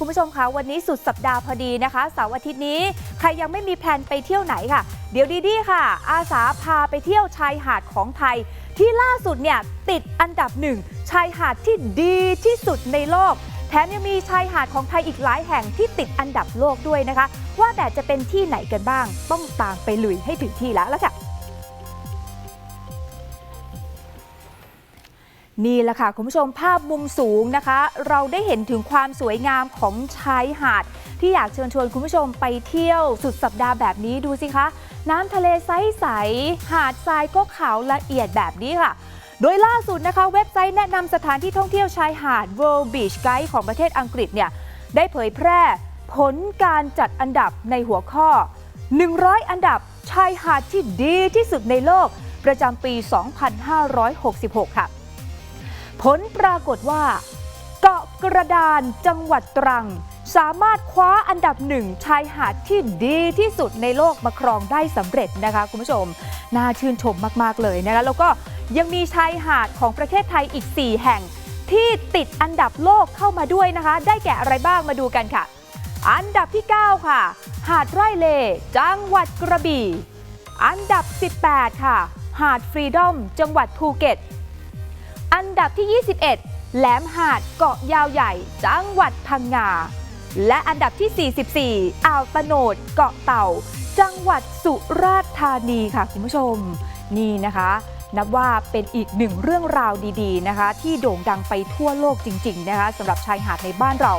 คุณผู้ชมคะวันนี้สุดสัปดาห์พอดีนะคะเสาร์อาทิตย์นี้ ใครยังไม่มีแพลนไปเที่ยวไหนค่ะ เดี๋ยวดีดีค่ะ อาสาพาไปเที่ยวชายหาดของไทย ที่ล่าสุดเนี่ยติดอันดับหนึ่งชายหาดที่ดีที่สุดในโลก แถมยังมีชายหาดของไทยอีกหลายแห่งที่ติดอันดับโลกด้วยนะคะ ว่าแต่จะเป็นที่ไหนกันบ้าง ต้องตามไปลุยให้ถึงที่แล้วละค่ะ นี่แหละค่ะคุณผู้ชมภาพมุมสูงนะคะ เราได้เห็นถึงความสวยงามของชายหาด ที่อยากเชิญชวนคุณผู้ชมไปเที่ยวสุดสัปดาห์แบบนี้ดูสิคะ น้ำทะเลใสๆหาดทรายก็ขาวละเอียดแบบนี้ค่ะ โดยล่าสุดนะคะ เว็บไซต์แนะนำสถานที่ท่องเที่ยวชายหาด World Beach Guide ของประเทศอังกฤษเนี่ยได้เผยแพร่ผลการจัดอันดับในหัวข้อ 100 อันดับชายหาดที่ดีที่สุดในโลก ประจำปี 2566 ค่ะ ผลปรากฏว่า เกาะกระดานจังหวัดตรัง สามารถคว้าอันดับหนึ่งชายหาดที่ดีที่สุดในโลกมาครองได้สำเร็จนะคะคุณผู้ชม น่าชื่นชมมาก ๆ เลยนะคะแล้วก็ยังมีชายหาดของประเทศไทยอีก 4 แห่งที่ติดอันดับโลกเข้ามาด้วยนะคะ ได้แก่อะไรบ้างมาดูกันค่ะ อันดับที่ 9 ค่ะ หาดไร่เล จังหวัดกระบี่ อันดับ 18 ค่ะ หาดฟรีดอม จังหวัดภูเก็ต อันดับที่ 21 แหลมหาดเกาะยาวใหญ่ จังหวัดพังงา และอันดับที่ 44 อ่าวตะโนดเกาะเต่า จังหวัดสุราษฎร์ธานีค่ะคุณผู้ชม นี่นะคะ นับว่าเป็นอีกหนึ่งเรื่องราวดีๆนะคะ ที่โด่งดังไปทั่วโลกจริง ๆ นะคะสำหรับชายหาดในบ้านเรา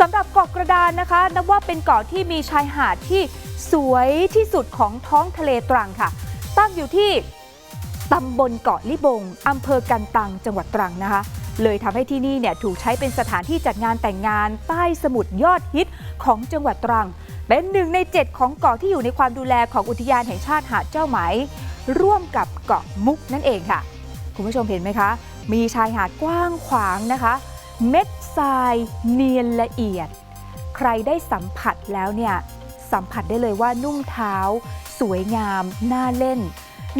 สำหรับเกาะกระดานนะคะ นับว่าเป็นเกาะที่มีชายหาดที่สวยที่สุดของท้องทะเลตรังค่ะ ตั้งอยู่ที่ ตำบลเกาะลิบงอำเภอกันตัง จังหวัดตรังนะคะ เลยทำให้ที่นี่เนี่ยถูกใช้เป็นสถานที่จัดงานแต่งงานใต้สมุทรยอดฮิตของจังหวัดตรัง เป็นหนึ่งใน 7 ของเกาะที่อยู่ในความดูแลของอุทยานแห่งชาติหาดเจ้าไหม ร่วมกับเกาะมุกนั่นเองค่ะ คุณผู้ชมเห็นไหมคะ มีชายหาดกว้างขวางนะคะ เม็ดทรายเนียนละเอียด ใครได้สัมผัสแล้วเนี่ยสัมผัสได้เลยว่านุ่มเท้า สวยงามน่าเล่น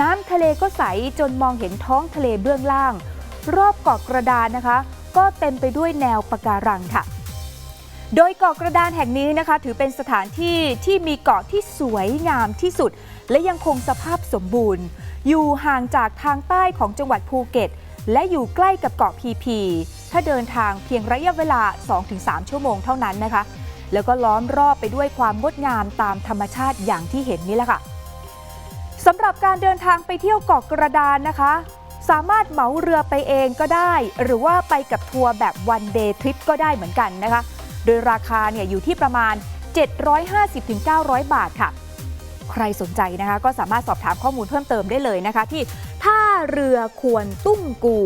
น้ำทะเลก็ใสจนมองเห็นท้องทะเลเบื้องล่าง รอบเกาะกระดานนะคะ ก็เต็มไปด้วยแนวปะการังค่ะ โดยเกาะกระดานแห่งนี้นะคะ ถือเป็นสถานที่ที่มีเกาะที่สวยงามที่สุด และยังคงสภาพสมบูรณ์ อยู่ห่างจากทางใต้ของจังหวัดภูเก็ต และอยู่ใกล้กับเกาะพีพี ถ้าเดินทางเพียงระยะเวลา 2-3 ชั่วโมงเท่านั้นนะคะ แล้วก็ล้อมรอบไปด้วยความงดงามตามธรรมชาติอย่างที่เห็นนี่แหละค่ะ สำหรับการเดินทางไปเที่ยวเกาะกระดานนะคะ สามารถเหมาเรือไปเองก็ได้ หรือว่าไปกับทัวร์แบบวันเดย์ทริปก็ได้เหมือนกันนะคะ โดยราคาเนี่ยอยู่ที่ประมาณ 750-900 บาทค่ะ ใครสนใจนะคะก็สามารถสอบถามข้อมูลเพิ่มเติมได้เลยนะคะที่ท่าเรือควรตุ้งกู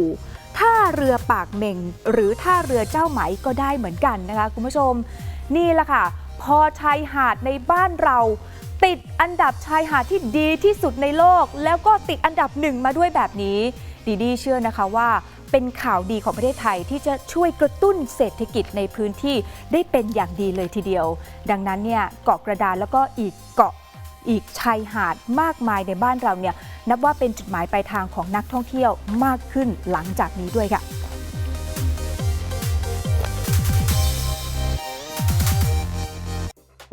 ท่าเรือปากเหม่ง หรือท่าเรือเจ้าไหมก็ได้เหมือนกันนะคะคุณผู้ชม นี่แหละค่ะ พอชายหาดในบ้านเรา ติดอันดับชายหาดที่ดีที่สุดในโลก แล้วก็ติดอันดับหนึ่งมาด้วยแบบนี้ ดีดีเชื่อนะคะว่า เป็นข่าวดีของประเทศไทยที่จะช่วยกระตุ้นเศรษฐกิจในพื้นที่ได้เป็นอย่างดีเลยทีเดียว ดังนั้นเนี่ยเกาะกระดานแล้วก็อีกเกาะอีกชายหาดมากมายในบ้านเราเนี่ยนับว่าเป็นจุดหมายปลายทางของนักท่องเที่ยวมากขึ้นหลังจากนี้ด้วยค่ะ